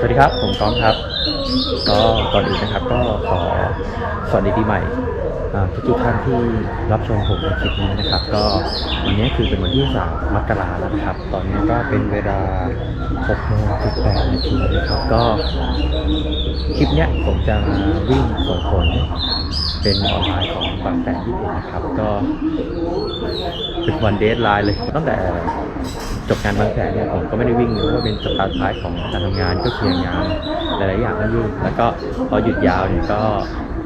สวัสดีครับ ผมก้องครับ ก็ก่อนอื่นนะครับก็ขอสวัสดีปีใหม่ทุกทุกท่านที่รับชมผมในคลิปนี้นะครับ ก็วันนี้คือเป็นวันที่3มกราแล้วนะครับ ตอนนี้ก็เป็นเวลา6โมง18นาทีนะครับ ก็คลิปเนี้ยผมจะวิ่งส่งผล เป็นออนไลน์ของบางแสนที่เนะครับ ก็เป็นวันเดทไลน์เลย ตั้งแต่จบงานบางแสนเนี่ยผมก็ไม่ได้วิ่งเลยเพราะว่าเป็นสตาร์ทท้ายของการทำงานก็เคลียร์งานหลายๆอย่างก็ยุ่งแล้วก็พอหยุดยาวเนี่ยก็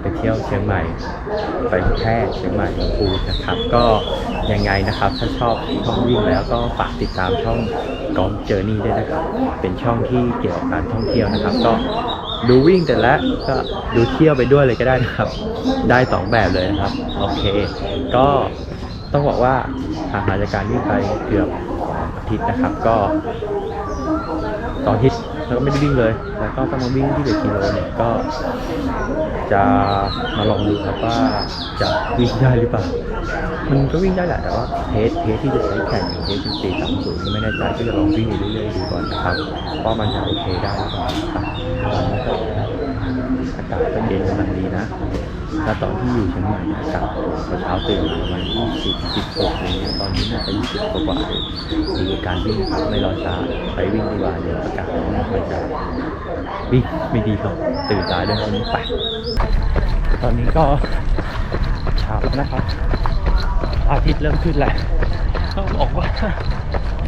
ไปเที่ยวเชียงใหม่ ไปแพร่เชียงใหม่ลำพูนนะครับ ก็ยังไงนะครับ ถ้าชอบช่องวิ่งแล้วก็ฝากติดตามช่องกอล์ฟเจอร์นี่ด้วยนะครับ เป็นช่องที่เกี่ยวกับการท่องเที่ยวนะครับ ก็ ดูวิ่งแต่ละก็ดูเที่ยวไปด้วยเลยก็ได้นะครับ ได้สองแบบเลยนะครับ โอเค ก็ต้องบอกว่าหางหายจากการวิ่งไปเกือบอาทิตย์นะครับ ก็ตอนอาทิตย์แล้วก็ไม่ได้วิ่งเลย แล้วก็ต้องมาวิ่งที่เดกิโลเนี่ยก็ จะมาลองดูครับว่าจะวิ่งได้หรือเปล่า มันก็วิ่งได้แหละแต่ว่าเทสเทสที่จะใช้แข่งอย่างเทสสิบสี่สามศูนย์ไม่แน่ใจก็จะลองวิ่งเรื่อยๆดูก่อนนะครับว่ามันจะโอเคได้หรือเปล่าากาศก็เย็นกำลังดีนะถ้าตอนที่อยู่เชียงใหม่อากาศพอเช้าตื่นมาประมาณ20 16อะไรเงี้ยตอนนี้น่าจะ20กว่าๆเลยมีการวิ่งครับไม่รอช้าไปวิ่งดีกว่าเดี๋ยวอากาศมันจะวิ่งไม่ดีหรอกตื่นสายด้วยวันนี้ไปตอนนี้ก็เช้าแล้วนะครับ อาทิตย์เริ่มขึ้นแล้วต้องบอกว่า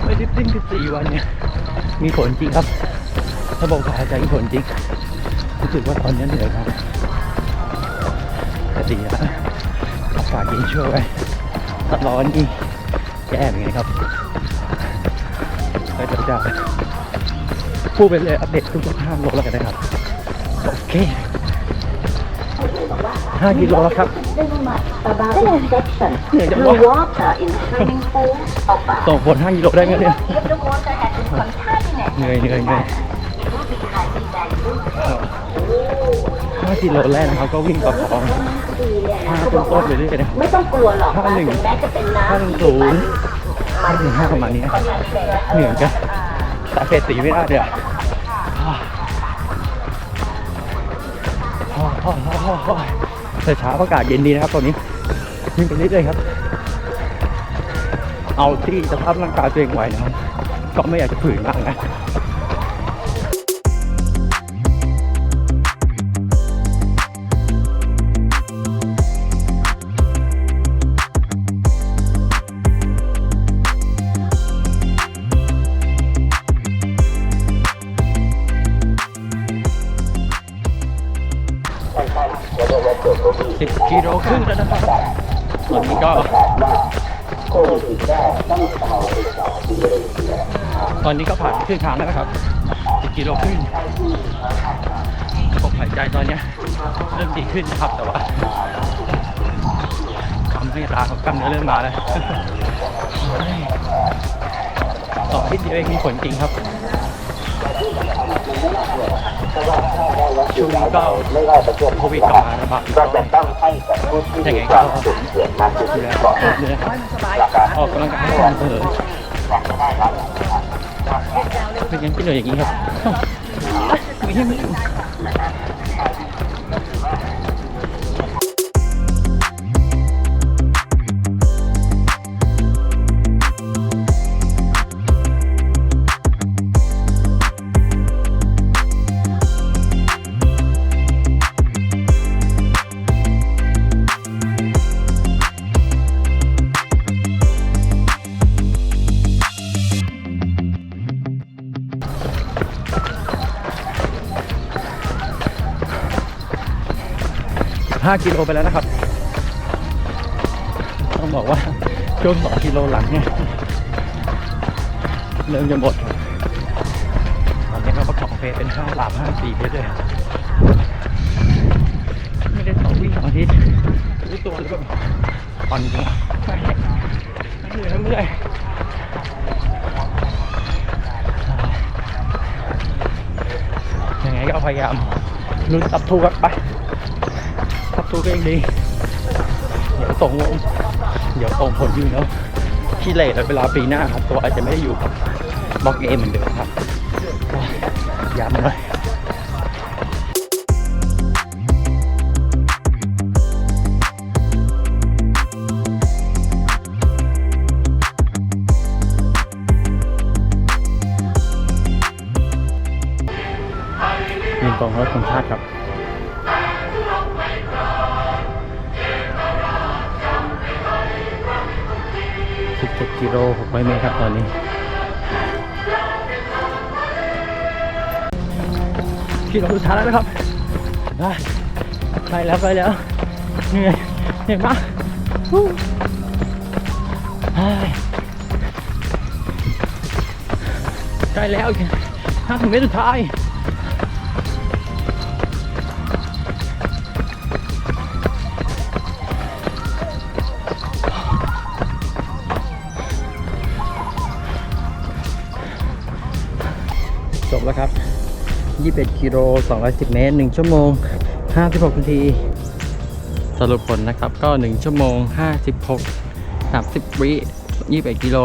ไม่ได้วิ่ง14วันเนี่ยมีผลจริงครับ ถ้าบอกขาใจมีผลจริง รู้สึกว่าตอนนี้เหนื่อยครับแต่ดีนะอากาศเย็นช่วยไว้ร้อนนี่แย่เหมือนกันครับก็จะจะพูดไปเลยอัปเดตทุกๆห้าโลแล้วกันนะครับ โอเคห้ากิโลแล้วครับ About infection. Yeah, the The wa- water in swimming pool or bath. ส่งผลห้ากิโลได้ไหมเนี่ยเหนื่อยเหนื่อยเหนื่อย 5กิโลแรกนะครับก็วิ่งประคองห้าต้นต้นไปเรื่อยนะไม่ต้องกลัวหรอกห้าหนึ่งห้าหนึ่งศูนย์ห้าหนึ่งห้าประมาณนี้เหนื่อยกันแต่เฟสสีไม่ได้เดี๋ยวแต่เช้าอากาศเย็นดีนะครับตอนนี้วิ่งไปเรื่อยๆครับ เอาที่สภาพร่างกายตัวเองไหวนะครับก็ไม่อยากจะฝืนมากนะ ตอนนี้ก็ผ่านครึ่งทางแล้วนะครับสิบกิโลครึ่งระบบหายใจตอนนี้เริ่มดีขึ้นนะครับแต่ว่าทำให้ตาของกล้ามเนื้อเริ่มมาแล้วต่อที่เดียวเองมีผลจริงครับ ช่วงนี้ก็โควิดกลับมาระบาดอีกรอบยังไงก็ดูแลสุขภาพด้วยนะครับออกกำลังกายให้สม่ำเสมอเป็นยังที่เหนื่อยอย่างนี้ครับไม่ใช่ไม่ ห้ากิโลไปแล้วนะครับ ต้องบอกว่าช่วงสองกิโลหลังเนี่ยเริ่มจะหมดตอนนี้เราประกอบเพลเป็นห้าหลามห้าสี่ไปเลยไม่ได้ต่อวิ่งสองอาทิตย์รู้ตัวหรือเปล่าอ่อนจริงไม่เหนื่อยไม่เหนื่อยยังไงก็พยายามลุ้นตับทูครับไปู้เองดีเดี๋ยวส่งเดี๋ยวส่งผลยู่เนาะที่เลทแล้วเวลาปีหน้าครับ ตัวอาจจะไม่ได้อยู่กับบล็อกเอเหมือนเดิมครับย้ำหน่อยมีกองรถสัมชาติครับ กิโล600เมตรครับตอนนี้กิโลสุดท้ายแล้วนะครับได้ไปแล้วไปแล้วเหนื่อยเหนื่อยมากฮู้แล้วห้าสิบเมตรสุดท้าย 21กิโล210 เมตร 1 ชั่วโมง 56 นาที สรุปผลนะครับก็ 1 ชั่วโมง 56 30 วิ21กิโล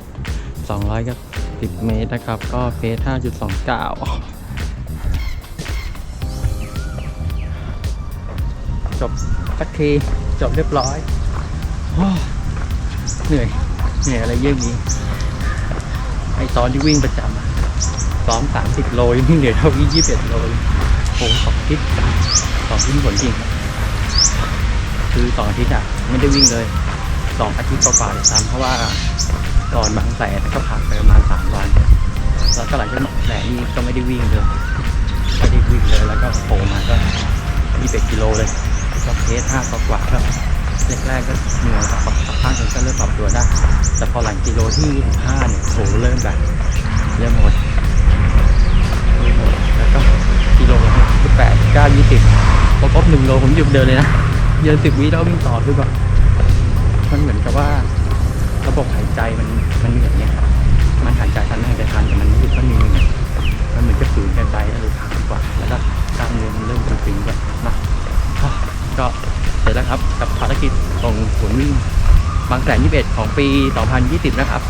21 200กับ10 เมตรนะครับ ก็เฟส 5.29 จบสักทีจบเรียบร้อยเหนื่อยเหนื่อยอะไรเยอะนี้ไอตอนที่วิ่งประจำอะ ซ้อม30โลยังเหนื่อเท่าวิ่ง21โลเลยโอ้โหสองทิตย์สองทิตย์มีผลจริงครับคือสองอาทิตย์อะไม่ได้วิ่งเลยสองอาทิตย์กว่าๆเลยซ้ำเพราะว่าก่อนบางแสนก็ผ่านไปประมาณสามวันแล้วก็หลังจากบางแสนนี่ก็ไม่ได้วิ่งเลยไม่ได้วิ่งเลยแล้วก็โผล่มาก็21กิโลเลยก็เพสห้ากว่าๆก็แรกๆก็เหนื่อยสับกพักหนึ่งก็เริ่มปรับตัวได้แต่พอหลังกิโลที่25เนี่ยโหเริ่มแบบเริ่มหมด เก้ายี่สิบพอครบหนึ่งโลผมหยุดเดินเลยนะเดินสิบวิแล้ววิ่งต่อคือแบบมันเหมือนกับว่า ระบบหายใจมันมันเหนื่อยเนี่ยครับมันหายใจทันไม่หายใจทันแต่มันรู้สึกว่าเหนื่อยมันเหมือนจะฝืนกันไปแล้วเลยทางดีกว่า แล้วก็กล้ามเนื้อมันเริ่มตึงๆแบบนะก็เสร็จแล้วครับกับภารกิจของศูนย์วิ่งบางแสนยี่สิบเอ็ดของปี 2020 นะครับ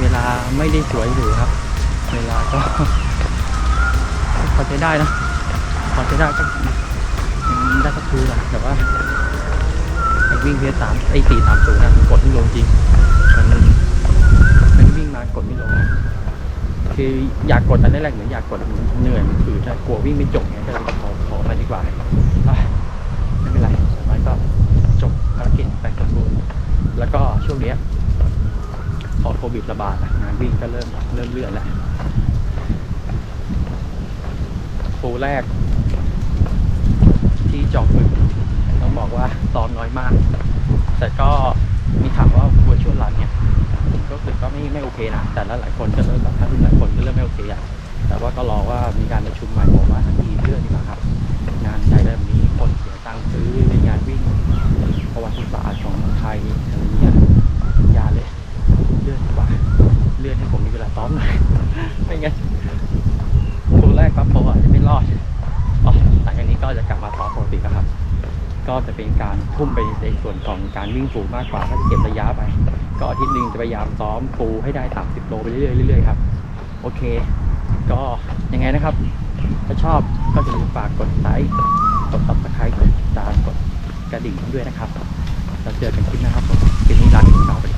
เวลาไม่ได้สวยหรูครับ เวลาก็พอใช้ได้นะ พอใช้ได้ก็ยังได้สักคืนแหละแต่ว่าไอ้วิ่งเพสสามไอ้สี่สามศูนย์นะมันกดไม่ลงจริง มันมันวิ่งมากดไม่ลงนะคืออยากกดแต่แรกเหมือนอยากกดเหนื่อยมันถือแต่กลัววิ่งไม่จบไงก็เลยขอขอมาดีกว่าไม่เป็นไรอย่างน้อยก็จบภารกิจไปสมบูรณ์แล้วก็ช่วงเนี้ยพอโควิดระบาดงานวิ่งก็เริ่มเริ่มเลื่อนแล้วฟูลแรก จองฝึกต้องบอกว่าตอนน้อยมาก แต่ก็มีถามว่า virtual run เนี่ยก็คือก็ไม่ไม่โอเคนะแต่ละหลายคนก็เริ่มแบบถ้าหลายคนก็เริ่มไม่โอเคอะแต่ว่าก็รอว่ามีการประชุมใหม่บอกว่าทันทีเรื่อนดีกว่าครับ งานใหญ่แบบนี้คนเสียตังค์ซื้อในงานวิ่ง ประวัติศาสตร์ของไทยอะไรเงี้ยอย่าเลย เลื่อนดีกว่า เลื่อนให้ผมมีเวลาซ้อมหน่อย ไม่งั้นตัวแรกปั๊บโปอาจจะไม่รอดอ๋อหลังจากนี้ก็จะกลับมาซ้อมปกติแล้วครับ ก็จะเป็นการทุ่มไปในส่วนของการวิ่งฟูมากกว่าก็จะเก็บระยะไป ก็อาทิตย์หนึ่งจะพยายามซ้อมฟูให้ได้30โลไปเรื่อยๆเรื่อยๆครับ โอเค ก็ยังไงนะครับ ถ้าชอบก็อย่าลืมฝากกดไลค์กดติดตามกดติดตามกดกระดิ่งด้วยนะครับแล้วเจอกันคลิปนะครับคลิปนี้ลาไปก่อน